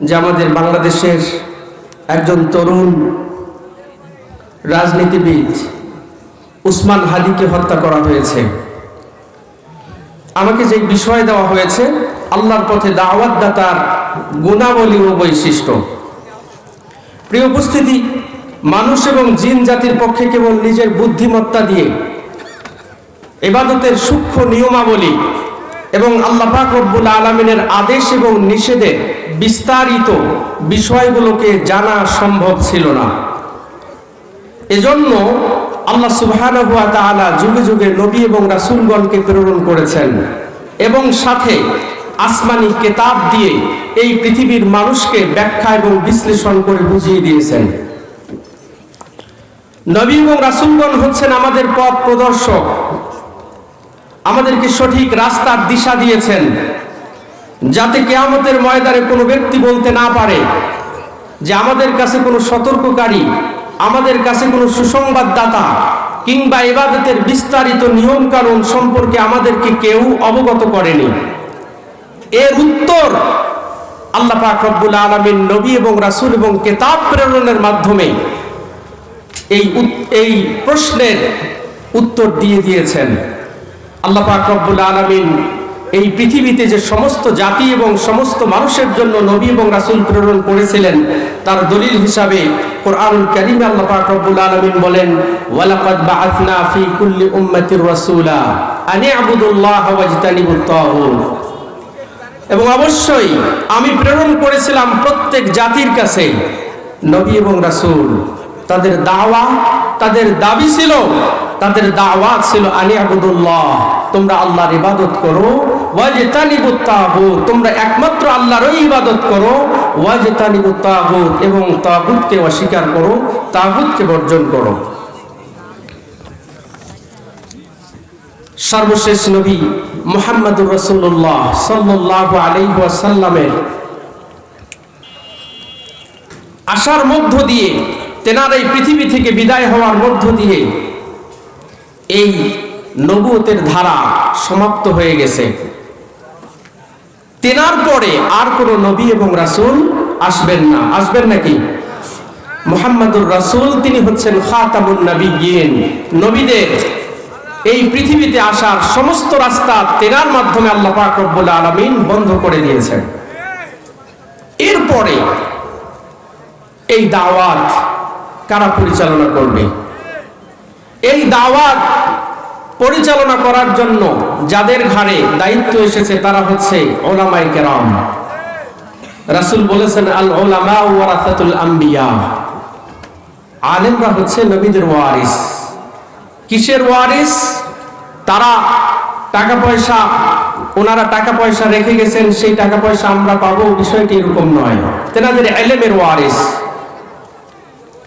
যে আমাদের বাংলাদেশের একজন তরুণ রাজনীতিবিদ উসমান হাদিকে হত্যা করা হয়েছে। আমাকে যে বিষয় দেওয়া হয়েছে, আল্লাহর পথে দাওয়াত দাতার গুণাবলী ও বৈশিষ্ট্য। প্রিয় উপস্থিতি, মানুষ এবং জিন জাতির পক্ষে কেবল নিজের বুদ্ধিমত্তা দিয়ে এবাদতের সূক্ষ্ম নিয়মাবলী এবং আল্লাহ পাক আলমিনের আদেশ এবং নিষেধের বিস্তারিত বিষয়গুলোকে জানা সম্ভব ছিল না। এজন্য আল্লাহ ওয়া যুগে যুগে নবী এবং রাসূলগণকে প্রেরণ করেছেন এবং সাথে আসমানি কেতাব দিয়ে এই পৃথিবীর মানুষকে ব্যাখ্যা এবং বিশ্লেষণ করে বুঝিয়ে দিয়েছেন। নবী এবং রাসূলগণ হচ্ছেন আমাদের পথ প্রদর্শক। আমাদেরকে সঠিক রাস্তার দিশা দিয়েছেন। যাতে কেয়ামতের ময়দানে কোনো ব্যক্তি বলতে না পারে যে আমাদের কাছে কোনো সতর্ককারী, আমাদের কাছে কোনো সুসংবাদদাতা কিংবা ইবাদতের বিস্তারিত নিয়ম কানুন সম্পর্কে আমাদেরকে কেউ অবগত করেনি। এর উত্তর আল্লাহ পাক রব্বুল আলমিন নবী এবং রাসূল এবং কেতাব প্রেরণের মাধ্যমে এই এই প্রশ্নের উত্তর দিয়ে দিয়েছেন। আল্লাহ পাক রব্বুল আলমিন এই পৃথিবীতে যে সমস্ত জাতি এবং সমস্ত মানুষের জন্য নবী এবং রাসুল প্রেরণ করেছিলেন, তার দলিল হিসাবে কোরআনুল কারীমে আল্লাহ পাক রব্বুল আলামিন বলেন, ওয়ালাকাদ বাআথনা ফি কুল্লি উম্মাতির রাসূলা আন ইবুদুল্লাহ ওয়াজতানিবুত তাগুত। এবং অবশ্যই আমি প্রেরণ করেছিলাম প্রত্যেক জাতির কাছে নবী এবং রাসূল। তাদের দাওয়া, তাদের দাবি ছিল, তাদের দাওয়াত ছিল আনি আবুদুল্লাহ তোমরা আল্লাহর ইবাদত করো তোমরা একমাত্র আল্লাহরই ইবাদত করো। তাগুত এবং তাগুতকে অস্বীকার করো, তাগুতকে বর্জন করো। সর্বশেষ নবী মোহাম্মদুর রসুল্লাহ সাল্লাহ আলাইসাল্লামের আসার মধ্য দিয়ে, তেনার এই পৃথিবী থেকে বিদায় হওয়ার মধ্য দিয়ে এই নবুয়তের ধারা সমাপ্ত হয়ে গেছে। তেনার পরে আর কোনো নবী এবং রাসূল আসবেন না। আসবেন নাকি? মোহাম্মদুর রাসূল, তিনি হচ্ছেন খাতামুন নবীন নবীদের এই পৃথিবীতে আসার সমস্ত রাস্তা তেনার মাধ্যমে আল্লাহ পাক রব্বুল আলামিন বন্ধ করে দিয়েছেন। এরপরে এই দাওয়াত কারা পরিচালনা করবে? এই দাওয়াত পরিচালনা করার জন্য যাদের ঘাড়ে দায়িত্ব এসেছে তারা হচ্ছে ওলামাই কেরাম। রাসূল বলেছেন আল ওলামা ওয়ারাসাতুল আম্বিয়া আলেমরা হচ্ছে নবীদের ওয়ারিস। কিসের ওয়ারিস? তারা টাকা পয়সা, ওনারা টাকা পয়সা রেখে গেছেন, সেই টাকা পয়সা আমরা পাবো, বিষয়টি এরকম নয়। তেনাদের এলেমের ওয়ারিস।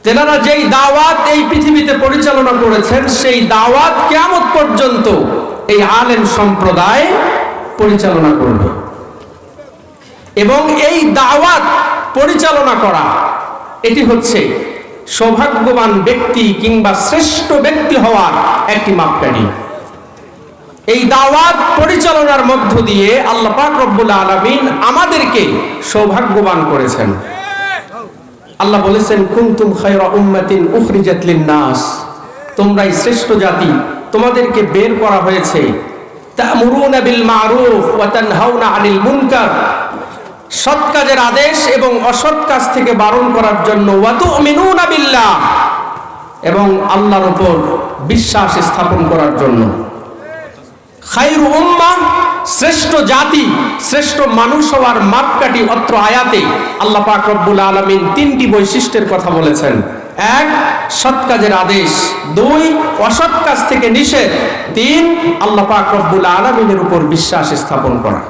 তেনারা যেই দাওয়াত এই পৃথিবীতে পরিচালনা করেছেন, সেই দাওয়াত কেমন পর্যন্ত এই আলেম সম্প্রদায় পরিচালনা করবে। এবং এই দাওয়াত পরিচালনা করা, এটি হচ্ছে সৌভাগ্যবান ব্যক্তি কিংবা শ্রেষ্ঠ ব্যক্তি হওয়ার একটি মাপকাঠি। এই দাওয়াত পরিচালনার মধ্য দিয়ে আল্লাহ পাক রব্বুল আলামিন আমাদেরকে সৌভাগ্যবান করেছেন। আল্লাহ বলেছেন, কুনতুম খায়রা উম্মাতিন উখরিজাত লিন-নাস তোমরাই শ্রেষ্ঠ জাতি তোমাদেরকে বের করা হয়েছে। সৎ কাজের আদেশ এবং অসৎ কাজ থেকে বারণ করার জন্য এবং আল্লাহর উপর বিশ্বাস স্থাপন করার জন্য। খাইরু শ্রেষ্ঠ জাতি, শ্রেষ্ঠ মানুষ হওয়ার মাপকাঠি অত্র আয়াতে আল্লাহ পাক রব্বুল আলামিন তিনটি বৈশিষ্ট্যের কথা বলেছেন। এক, সৎ কাজের আদেশ। দুই, অসৎ কাজ থেকে নিষেধ। তিন, আল্লাহ পাক রব্বুল আলামিনের উপর বিশ্বাস স্থাপন করা।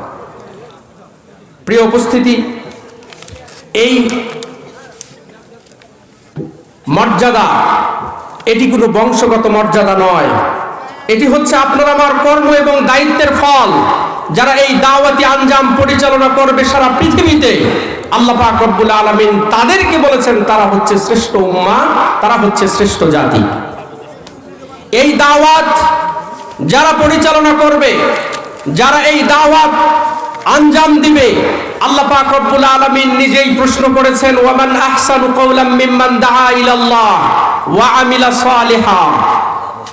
প্রিয় উপস্থিতি, এই মর্যাদা, এটি কোনো বংশগত মর্যাদা নয়। এটি হচ্ছে আপনার আমার কর্ম এবং দায়িত্বের ফল। যারা এই দাওয়াতি আঞ্জাম পরিচালনা করবে সারা পৃথিবীতে আল্লাহ পাক রব্বুল আলামিন তাদেরকে বলেছেন, তারা হচ্ছে শ্রেষ্ঠ উম্মা, তারা হচ্ছে শ্রেষ্ঠ জাতি। এই দাওয়াত যারা পরিচালনা করবে, যারা এই দাওয়াত আঞ্জাম দিবে, আল্লাহ নিজেই প্রশ্ন করেছেন, ওয়ামান আহসানু ওয়া আমিলা সালিহা?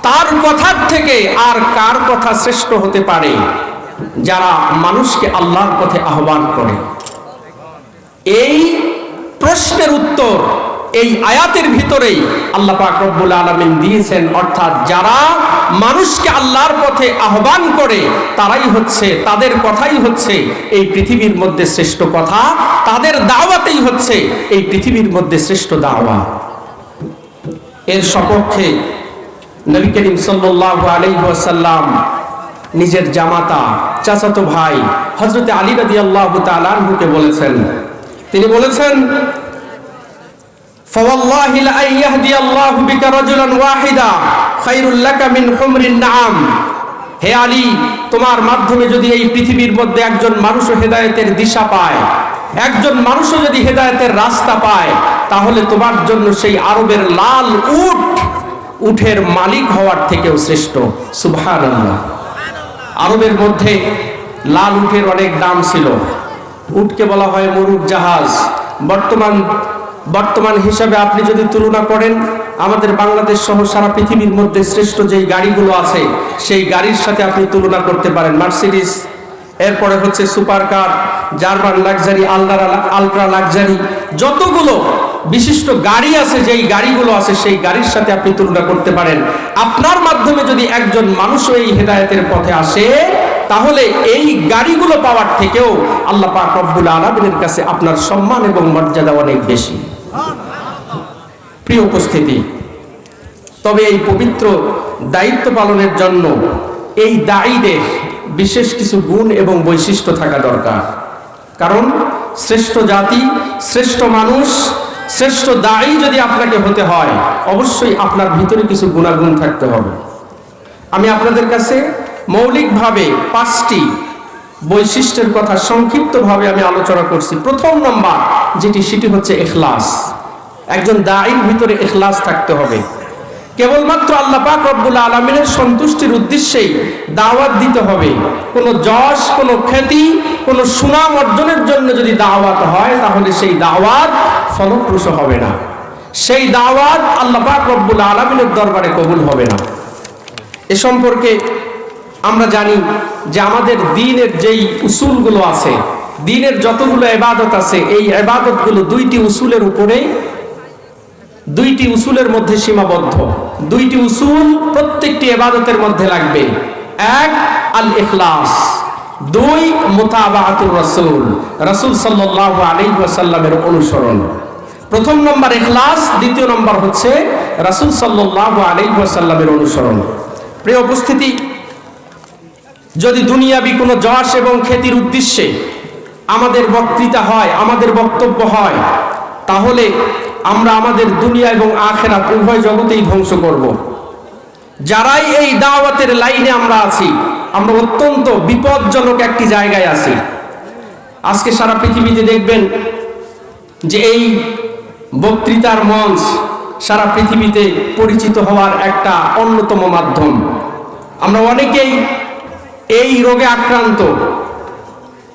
তার কথার থেকে আর কার কথা শ্রেষ্ঠ হতে পারে? যারা মানুষকে আল্লাহর পথে আহ্বান করে। প্রশ্নের উত্তর এই আয়াতের ভিতরেই আল্লাহ পাক রব্বুল আলামিন দিয়েছেন। অর্থাৎ যারা মানুষকে আল্লাহর পথে আহ্বান করে, তারাই হচ্ছে, তাদের কথাই হচ্ছে এই পৃথিবীর মধ্যে শ্রেষ্ঠ কথা। তাদের দাওয়াতেই হচ্ছে এই পৃথিবীর মধ্যে শ্রেষ্ঠ দাওয়া। এর সপক্ষে নবী করিম সাল্লাল্লাহু আলাইহি ওয়াসাল্লাম, নিজের জামাতা, চাচাতো ভাই হযরত আলী রাদিয়াল্লাহু তাআলা আনহুকে বলেছেন। তিনি বলেছেন فوالله لأن يهدي الله بك رجلا واحدا خير لك من حمر النعم হে আলী তোমার মাধ্যমে যদি এই পৃথিবীর মধ্যে একজন মানুষও হেদায়েতের দিশা পায় একজন মানুষও যদি হেদায়েতের রাস্তা পায় তাহলে তোমার জন্য সেই আরবের লাল উট উঠের মালিক হওয়ার থেকেও শ্রেষ্ঠ সুবহানাল্লাহ আরবের মধ্যে লাল উঠের অনেক দাম ছিল উটকে বলা হয় মরুর জাহাজ বর্তমান বর্তমান হিসাবে আপনি যদি তুলনা করেন, আমাদের বাংলাদেশ সহ সারা পৃথিবীর মধ্যে শ্রেষ্ঠ যেই গাড়িগুলো আছে, সেই গাড়ির সাথে আপনি তুলনা করতে পারেন। মার্সিডিস, এরপরে হচ্ছে super car German luxury ultra ultra luxury, যতগুলো বিশিষ্ট গাড়ি আছে, যেই গাড়িগুলো আছে, সেই গাড়ির সাথে আপনি তুলনা করতে পারেন। আপনার মাধ্যমে যদি একজন মানুষও এই হেদায়েতের পথে আসে, তাহলে এই গাড়িগুলো পাওয়ার থেকেও আল্লাহ পাক রব্বুল আলামিনের কাছে আপনার সম্মান এবং মর্যাদা অনেক বেশি। প্রিয় উপস্থিতি, তবে এই পবিত্র দায়িত্ব পালনের জন্য এই দায়ীদের বিশেষ কিছু গুণ এবং বৈশিষ্ট্য থাকা দরকার। কারণ শ্রেষ্ঠ জাতি, শ্রেষ্ঠ মানুষ, শ্রেষ্ঠ দায়ী যদি আপনাকে হতে হয়, অবশ্যই আপনার ভিতরে কিছু গুণাগুণ থাকতে হবে। আমি আপনাদের কাছে মৌলিকভাবে পাঁচটি বৈশিষ্ট্যের কথা সংক্ষিপ্তভাবে আমি আলোচনা করছি। প্রথম নম্বর, যেটি সেটি হচ্ছে এখলাস। একজন দায়ীর ভিতরে এখলাস থাকতে হবে। কেবলমাত্র আল্লাহ পাক রব্বুল আলমিনের সন্তুষ্টির উদ্দেশ্যেই দাওয়াত দিতে হবে। কোনো যশ, কোনো খ্যাতি, কোনো সুনাম অর্জনের জন্য যদি দাওয়াত হয়, তাহলে সেই দাওয়াত ফলপ্রসূ হবে না। সেই দাওয়াত আল্লাহ পাক রব্বুল আলমিনের দরবারে কবুল হবে না। এ সম্পর্কে আমরা জানি যে আমাদের দিনের যেই উসুলগুলো আছে, দিনের যতগুলো এবাদত আছে, এই এবাদতগুলো দুইটি উসুলের উপরে দুইটি উসুলের মধ্যে সীমাবদ্ধ। দুইটি উসুল প্রত্যেকটি এবাদতের মধ্যে লাগবে। এক আল ইখলাস দুই মুতাবাতুর রাসূল। রাসূল সাল্লাল্লাহু আলাইহি ওয়াসাল্লামের অনুসরণ। প্রথম নম্বর ইখলাস, দ্বিতীয় নম্বর হচ্ছে রাসূল সাল্লাল্লাহু আলাইহি ওয়াসাল্লামের অনুসরণ। প্রিয় উপস্থিতি, যদি দুনিয়াবি কোনো যশ এবং খ্যাতির উদ্দেশ্যে আমাদের বক্তৃতা হয়, আমাদের বক্তব্য হয়, তাহলে আমরা আমাদের দুনিয়া এবং আখেরাত উভয় জগতেই ধ্বংস করব। যারাই এই দাওয়াতের লাইনে আমরা আছি, আমরা অত্যন্ত বিপজ্জনক একটি জায়গায় আছি আজকে সারা পৃথিবীতে দেখবেন যে এই বক্তৃতার মঞ্চ সারা পৃথিবীতে পরিচিত হওয়ার একটা অন্যতম মাধ্যম আমরা অনেকেই এই রোগে আক্রান্ত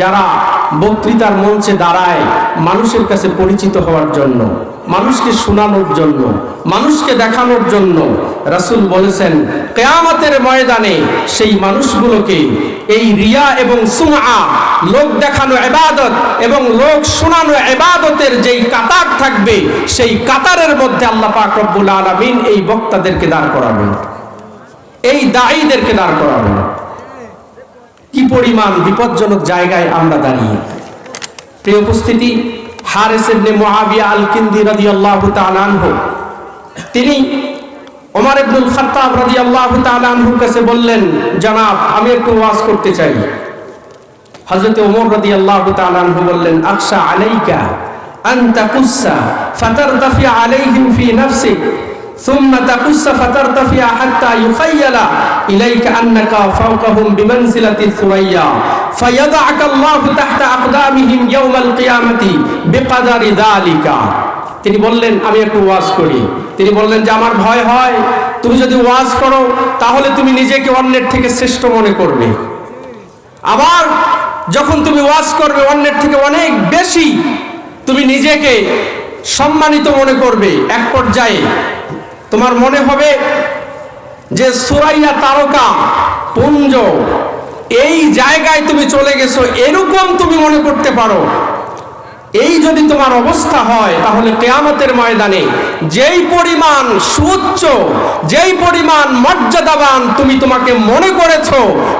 যারা বক্তৃতার মঞ্চে দাঁড়ায় মানুষের কাছে পরিচিত হওয়ার জন্য, মানুষকে শোনানোর জন্য, মানুষকে দেখানোর জন্য রাসূল বলেছেন, কেয়ামতের ময়দানে সেই মানুষগুলোকে এই রিয়া এবং সুমা লোক দেখানো এবাদত এবং লোক শোনানো এবাদতের যেই কাতার থাকবে, সেই কাতারের মধ্যে আল্লাহ পাক রব্বুল আলামিন এই বক্তাদেরকে দাঁড় করাবেন। এই দায়ীদেরকে দাঁড় করাবেন। কি পরিমাণ বিপজ্জনক জায়গায় আমরা দাঁড়িয়ে? প্রিয় উপস্থিতি, হারেস ইবনে মুআবিয়া আল কিন্দি রাদিয়াল্লাহু তাআলা আনহু, তিনি ওমর ইবনুল খাত্তাব রাদিয়াল্লাহু তাআলা আনহুর কাছে বললেন, জনাব, আমি একটু ওয়াজ করতে চাই। হযরত ওমর রাদিয়াল্লাহু তাআলা আনহু বললেন আকশা আলাইকা আন তাকুসা ফাতারতাফি আলাইহিম ফি নাফসিক। ثم تقص فترتفع حتى يخيل إليك أنك فوقهم بمنزلة الثريا فيضعك الله تحت أقدامهم يوم القيامة بقدر ذلك তিনি বললেন আমি একটু ওয়াজ করি তিনি বললেন যে আমার ভয় হয় তুমি যদি ওয়াজ করো তাহলে তুমি নিজেকে অন্যের থেকে শ্রেষ্ঠ মনে করবে আবার যখন তুমি ওয়াজ করবে অন্যের থেকে অনেক বেশি তুমি নিজেকে সম্মানিত মনে করবে এক পর্যায়ে তোমার মনে হবে যে সুরাইয়া তারকা, পুঞ্জ, এই জায়গায় তুমি চলে গেছো, এরকম তুমি মনে করতে পারো। এই যদি তোমার অবস্থা হয়, তাহলে কেয়ামতের ময়দানে যেই পরিমাণ সুউচ্চ যেই পরিমাণ মর্যাদাবান তুমি তোমাকে মনে করেছ,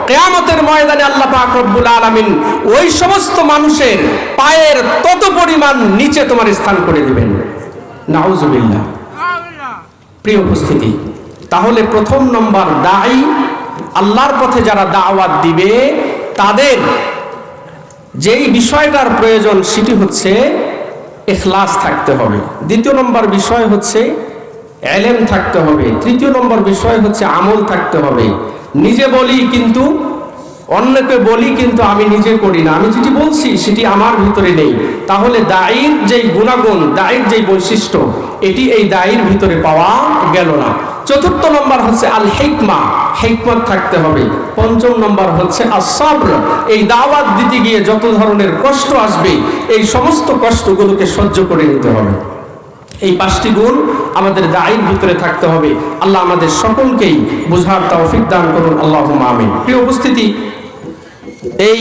কেয়ামতের ময়দানে আল্লাহ রব্বুল আলামিন ওই সমস্ত মানুষের পায়ের তত পরিমাণ নিচে তোমার স্থান করে দিবেন। নাউজুবিল্লাহ। প্রিয় উপস্থিতি, তাহলে প্রথম নম্বর দায়ী আল্লাহর পথে যারা দাওয়াত দিবে, তাদের যেই বিষয়টার প্রয়োজন সেটি হচ্ছে এখলাস থাকতে হবে। দ্বিতীয় নম্বর বিষয় হচ্ছে এলেম থাকতে হবে। তৃতীয় নম্বর বিষয় হচ্ছে আমল থাকতে হবে। নিজে বলি কিন্তু, অন্যকে বলি কিন্তু আমি নিজে করি না। আমি যেটি বলছি সেটি আমার ভিতরে নেই। তাহলে দায়ের যেই গুণাগুণ দায়ের যেই বৈশিষ্ট্য এটি এই দায়ের ভিতরে পাওয়া গেল না। চতুর্থ নম্বর হচ্ছে আল হেকমা হেকমত থাকতে হবে। পঞ্চম নম্বর হচ্ছে আসব্র এই দাওয়াত দিতে গিয়ে যত ধরনের কষ্ট আসবে, এই সমস্ত কষ্টগুলোকে সহ্য করে নিতে হবে। এই পাঁচটি গুণ আমাদের দায়ের ভিতরে থাকতে হবে। আল্লাহ আমাদের সকলকেই বোঝার তৌফিক দান করুন। আল্লাহ আমিন। প্রিয় উপস্থিতি, এই